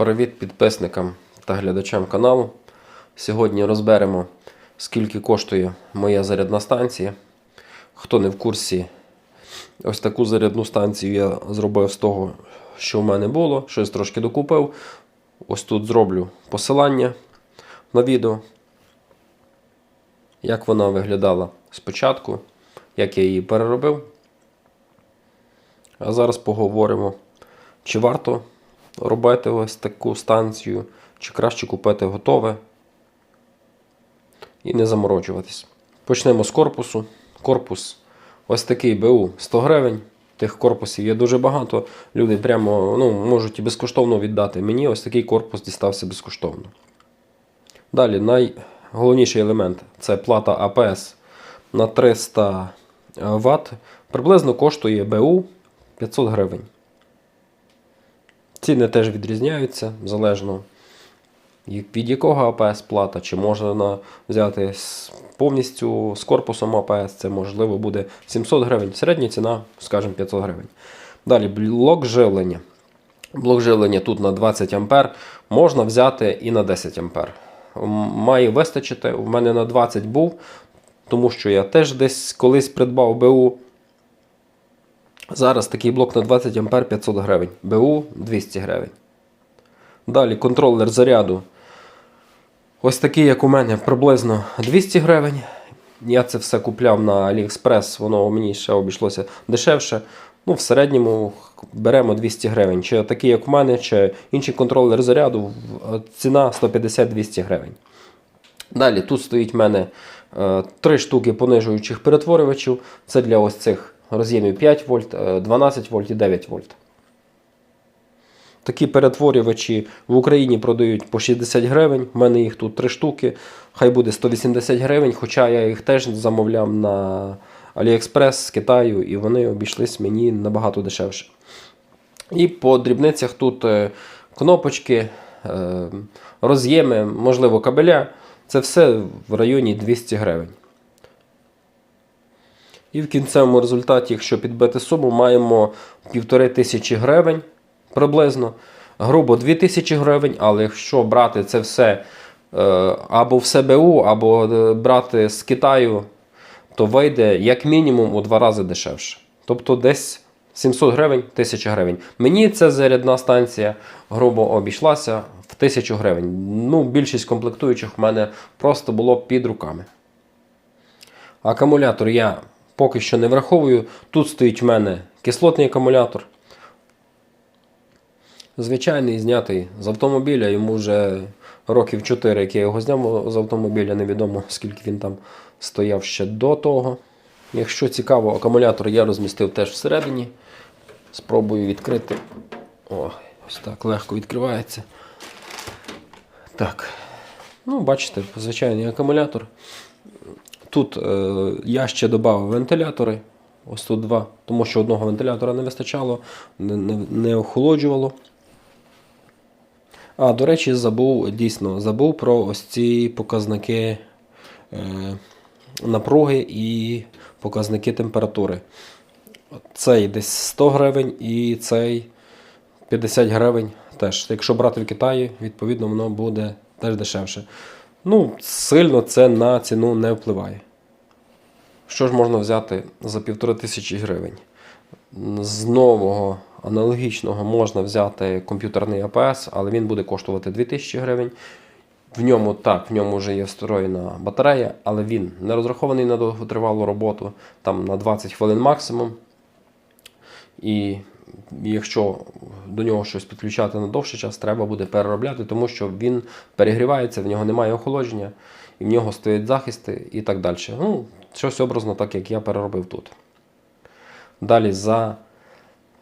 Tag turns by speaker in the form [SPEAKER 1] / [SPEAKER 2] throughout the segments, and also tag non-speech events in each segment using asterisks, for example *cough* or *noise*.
[SPEAKER 1] Привіт підписникам та глядачам каналу. Сьогодні розберемо, скільки коштує моя зарядна станція. Хто не в курсі, ось таку зарядну станцію я зробив з того, що в мене було. Щось трошки докупив. Ось тут зроблю посилання на відео, як вона виглядала спочатку, як я її переробив. А зараз поговоримо, чи варто робити ось таку станцію, чи краще купити готове і не заморочуватись. Почнемо з корпусу. Корпус ось такий БУ 100 гривень. Тих корпусів є дуже багато. Люди прямо ну, можуть і безкоштовно віддати. Мені ось такий корпус дістався безкоштовно. Далі найголовніший елемент це плата АПС на 300 Вт. Приблизно коштує БУ 500 гривень. Ціни теж відрізняються залежно від якого АПС плата, чи можна взяти повністю з корпусом АПС, це можливо буде 700 гривень. Середня ціна, скажімо, 500 гривень. Далі блок живлення. Блок живлення тут на 20 А можна взяти і на 10 А. Має вистачити. У мене на 20 був, тому що я теж десь колись придбав БУ. Зараз такий блок на 20 А 500 гривень. БУ 200 гривень. Далі контролер заряду. Ось такий, як у мене, приблизно 200 гривень. Я це все купляв на AliExpress, воно мені ще обійшлося дешевше. Ну, в середньому беремо 200 гривень. Чи такий, як у мене, чи інший контролер заряду, ціна 150-200 гривень. Далі тут стоїть в мене е, три штуки понижуючих перетворювачів. Це для ось цих роз'ємів 5 вольт, е, 12 вольт і 9 вольт. Такі перетворювачі в Україні продають по 60 гривень. У мене їх тут три штуки. Хай буде 180 гривень, хоча я їх теж замовляв на AliExpress з Китаю, і вони обійшлись мені набагато дешевше. І по дрібницях тут е, кнопочки, е, роз'єми, можливо, кабеля. Це все в районі 200 гривень. І в кінцевому результаті, якщо підбити суму, маємо 1500 гривень приблизно. Грубо 2000 гривень, але якщо брати це все е, або в СБУ, або е, брати з Китаю, то вийде як мінімум у два рази дешевше. Тобто десь 700 гривень, 1000 гривень. Мені ця зарядна станція грубо обійшлася в 1000 гривень. Ну, більшість комплектуючих в мене просто було під руками. Акумулятор я поки що не враховую. Тут стоїть в мене кислотний акумулятор. Звичайний знятий з автомобіля, йому вже років 4, як я його зняв з автомобіля, невідомо скільки він там стояв ще до того. Якщо цікаво, акумулятор я розмістив теж всередині. Спробую відкрити. О, ось так легко відкривається. Так. Ну, бачите, звичайний акумулятор. Тут е, я ще додав вентилятори. Ось тут два, тому що одного вентилятора не вистачало, не, не, не охолоджувало. А, до речі, забув дійсно забув про ось ці показники е, напруги і показники температури. Цей десь 100 гривень і цей 50 гривень теж. Якщо брати в Китаї, відповідно, воно буде теж дешевше. Ну, сильно це на ціну не впливає. Що ж можна взяти за півтори тисячі гривень? З нового аналогічного можна взяти комп'ютерний АПС, але він буде коштувати 2000 гривень. В ньому так, в ньому вже є встроєна батарея, але він не розрахований на довготривалу роботу, там на 20 хвилин максимум. І якщо до нього щось підключати на довший час, треба буде переробляти, тому що він перегрівається, в нього немає охолодження, і в нього стоять захисти і так далі. Ну, щось образно, так як я переробив тут. Далі за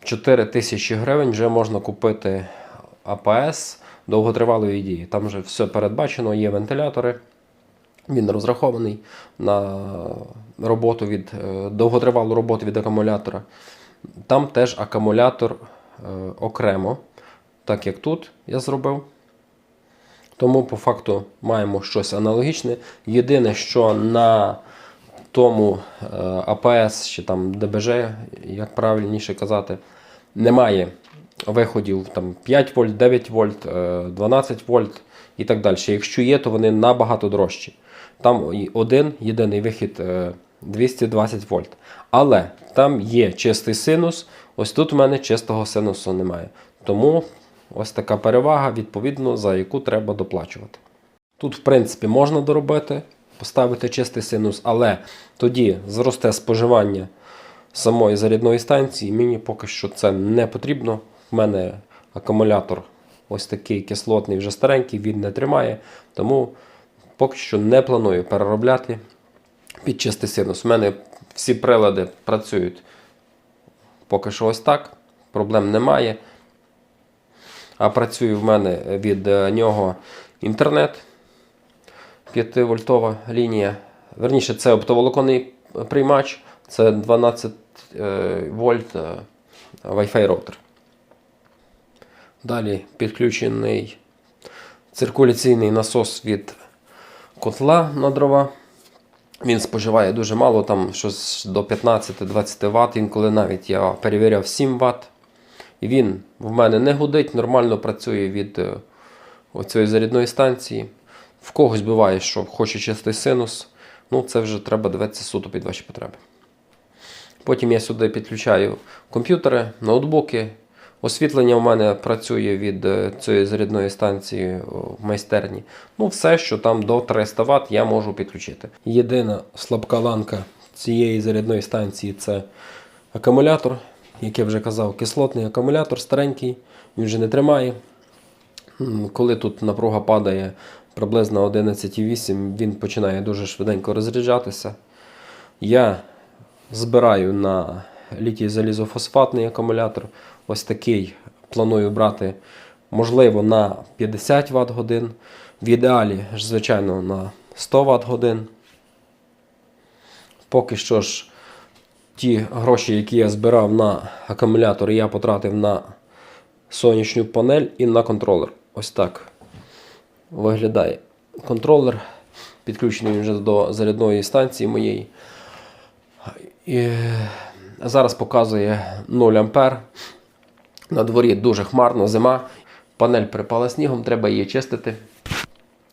[SPEAKER 1] 4 тисячі гривень вже можна купити АПС довготривалої дії. Там вже все передбачено, є вентилятори. Він розрахований на роботу від е, довготривалу роботу від акумулятора. Там теж акумулятор е, окремо, так як тут я зробив. Тому по факту маємо щось аналогічне. Єдине, що на тому е, АПС чи там ДБЖ, як правильніше казати, немає виходів там 5 вольт, 9 вольт, е, 12 вольт і так далі. Якщо є, то вони набагато дорожчі. Там один єдиний вихід е, 220 вольт. Але там є чистий синус. Ось тут в мене чистого синусу немає. Тому ось така перевага, відповідно, за яку треба доплачувати. Тут, в принципі, можна доробити, поставити чистий синус, але тоді зросте споживання самої зарядної станції. Мені поки що це не потрібно. У мене акумулятор ось такий кислотний, вже старенький, він не тримає. Тому поки що не планую переробляти під чистий синус. У мене всі прилади працюють поки що ось так. Проблем немає. А працює в мене від е, нього інтернет. 5-вольтова лінія. Верніше, це оптоволоконний приймач, це 12 е, вольт е, Wi-Fi роутер. Далі підключений циркуляційний насос від котла на дрова. Він споживає дуже мало, там щось до 15-20 Вт, інколи навіть я перевіряв 7 Вт. І він в мене не гудить, нормально працює від е, оцієї зарядної станції. В когось буває, що хоче чистий синус. Ну, це вже треба дивитися суто під ваші потреби. Потім я сюди підключаю комп'ютери, ноутбуки. Освітлення в мене працює від е, цієї зарядної станції в майстерні. Ну, все, що там до 300 Вт, я можу підключити. Єдина слабка ланка цієї зарядної станції це акумулятор. Як я вже казав, кислотний акумулятор старенький, він вже не тримає. Коли тут напруга падає приблизно 11,8, він починає дуже швиденько розряджатися. Я збираю на літій залізофосфатний акумулятор. Ось такий планую брати, можливо, на 50 Вт годин. В ідеалі, звичайно, на 100 Вт годин. Поки що ж, ті гроші, які я збирав на акумулятор, я потратив на сонячну панель і на контролер. Ось так виглядає контролер. Підключений вже до зарядної станції моєї. І зараз показує 0 А. На дворі дуже хмарно, зима. Панель припала снігом, треба її чистити.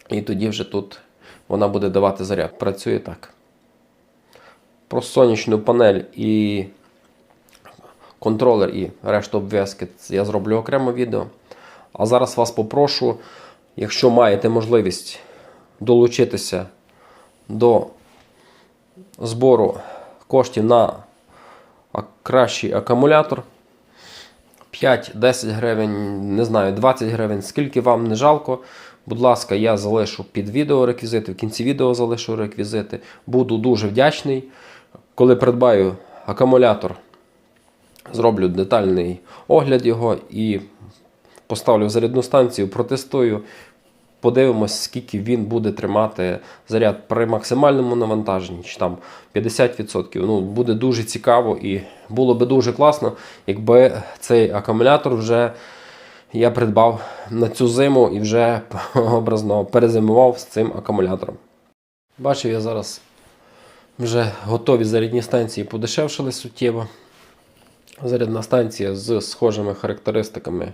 [SPEAKER 1] І тоді вже тут вона буде давати заряд. Працює так. Про сонячну панель і контролер і решту обв'язки я зроблю окремо відео. А зараз вас попрошу, якщо маєте можливість долучитися до збору коштів на кращий акумулятор. 5-10 гривень, не знаю, 20 гривень, скільки вам не жалко. Будь ласка, я залишу під відео реквізити, в кінці відео залишу реквізити. Буду дуже вдячний. Коли придбаю акумулятор, зроблю детальний огляд його і поставлю зарядну станцію, протестую. Подивимось, скільки він буде тримати заряд при максимальному навантаженні, чи там 50%. Ну, буде дуже цікаво і було би дуже класно, якби цей акумулятор вже я придбав на цю зиму і вже *laughs* образно перезимував з цим акумулятором. Бачив я зараз вже готові зарядні станції подешевшили суттєво. Зарядна станція з схожими характеристиками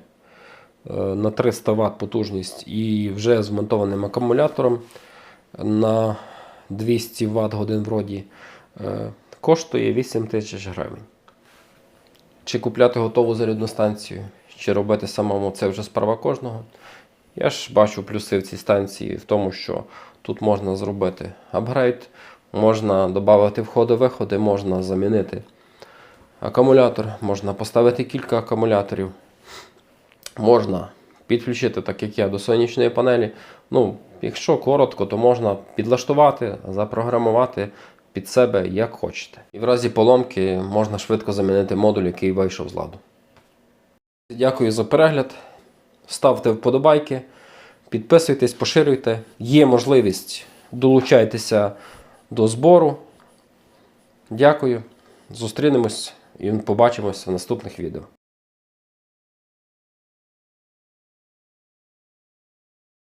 [SPEAKER 1] на 300 Вт потужність і вже змонтованим акумулятором на 200 Вт годин вроді е, коштує 8 тисяч гривень. Чи купляти готову зарядну станцію, чи робити самому, це вже справа кожного. Я ж бачу плюси в цій станції в тому, що тут можна зробити апгрейд, можна додати входи-виходи, можна замінити акумулятор, можна поставити кілька акумуляторів. Можна підключити, так як я, до сонячної панелі. Ну, якщо коротко, то можна підлаштувати, запрограмувати під себе як хочете. І в разі поломки можна швидко замінити модуль, який вийшов з ладу. Дякую за перегляд. Ставте вподобайки, підписуйтесь, поширюйте. Є можливість долучайтеся до збору. Дякую. Зустрінемось і побачимося в наступних відео.